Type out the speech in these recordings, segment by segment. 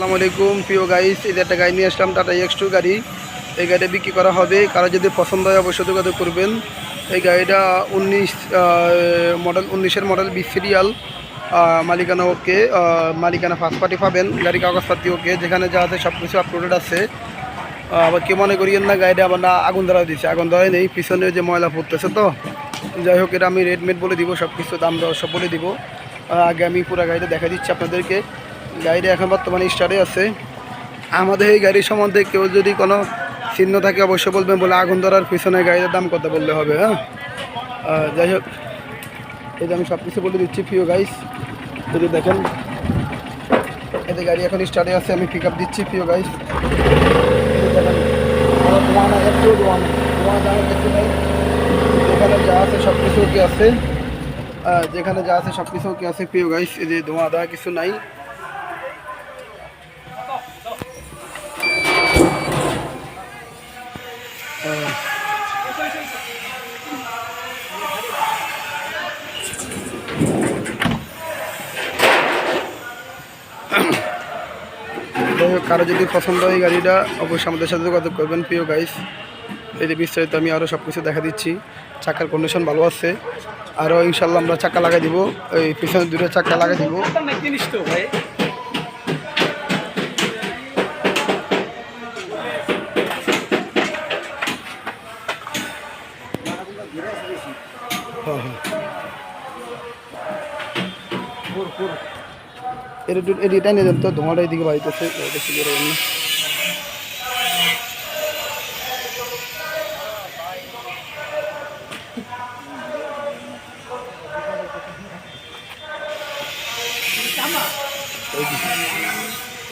আসসালামু আলাইকুম। প্রিয় গাইস এই একটা গাড়ি নিয়ে আসলাম টাটা এক্স টু গাড়ি। এই গাড়িটা বিক্রি করা হবে। কারও যদি পছন্দ হয় অবশ্যই যোগাযোগ করবেন। এই গাড়িটা উনিশ মডেল উনিশের মডেল বি সিরিয়াল মালিকানা ওকে মালিকানা ফার্স্ট পার্টি পাবেন। গাড়ি কাগজপাতি ওকে, যেখানে যা আছে সব কিছু আপলোডেড আছে আবার কে মনে করিয়েন না, গাড়িটা আবার না, আগুন ধরা দিচ্ছে আগুন ধরাই নেই, পিছনে যে ময়লা পড়তেছে তো। যাই হোক, এটা আমি রেডমেড বলে দিব সব কিছু দাম দর সব বলে দিব। আগে আমি পুরো গাড়িটা দেখা দিচ্ছি আপনাদেরকে। গাড়িটা এখন বর্তমানে স্টার্টে আছে। আমাদের এই গাড়ি সম্বন্ধে কেউ যদি কোনো চিহ্ন থাকে অবশ্যই বলবেন, বলে আগুন ধরার পিছনে গাড়ির দাম কত বললে হবে হ্যাঁ? যাই হোক, এই যে আমি সব কিছু বলে দিচ্ছি প্রিয় গাইস যদি দেখেন, এতে গাড়ি এখন স্টার্টে আছে, আমি পিক আপ দিচ্ছি প্রিয় গাইস যেখানে যা আছে সব কিছু কি আছে যেখানে যা আছে সব কিছু কি আছে প্রিয় গাইস এই যে ধোঁয়া দেওয়া কিছু নাই। যাই হোক, কারও যদি পছন্দ হয় গাড়িটা, অবশ্যই আমাদের সাথে যোগাযোগ করবেন, প্রিয় গাইস এই যে বিস্তারিত আমি আরও সব কিছু দেখা দিচ্ছি। চাকার কন্ডিশন ভালো আছে। আরও ইনশাল্লাহ আমরা চাকা লাগাই দিব। এই পিছনে দুটো চাকা লাগাই দিব। এটা একটু এটাই নিয়ে তো ধোঁয়াটা এদিকে বাড়িতেছে এটা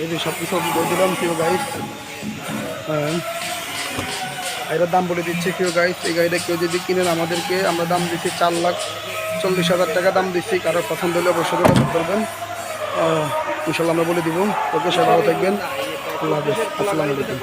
এই যে সব কিছু দিলাম প্রিয় গাইস হ্যাঁ। এটার দাম বলে দিচ্ছে কেউ গাড়ি এই গাড়িটা কেউ যদি কিনেন আমাদেরকে, আমরা দাম দিচ্ছি চার লাখ চল্লিশ হাজার টাকা দাম দিচ্ছি, কারও পছন্দ হলে অবশ্যই যোগাযোগ করবেন। ইনশাল্লাহ আমরা বলে দিব। ওকে, সবাই থাকবেন। আল্লাহ হাফিজ। আসসালামু আলাইকুম।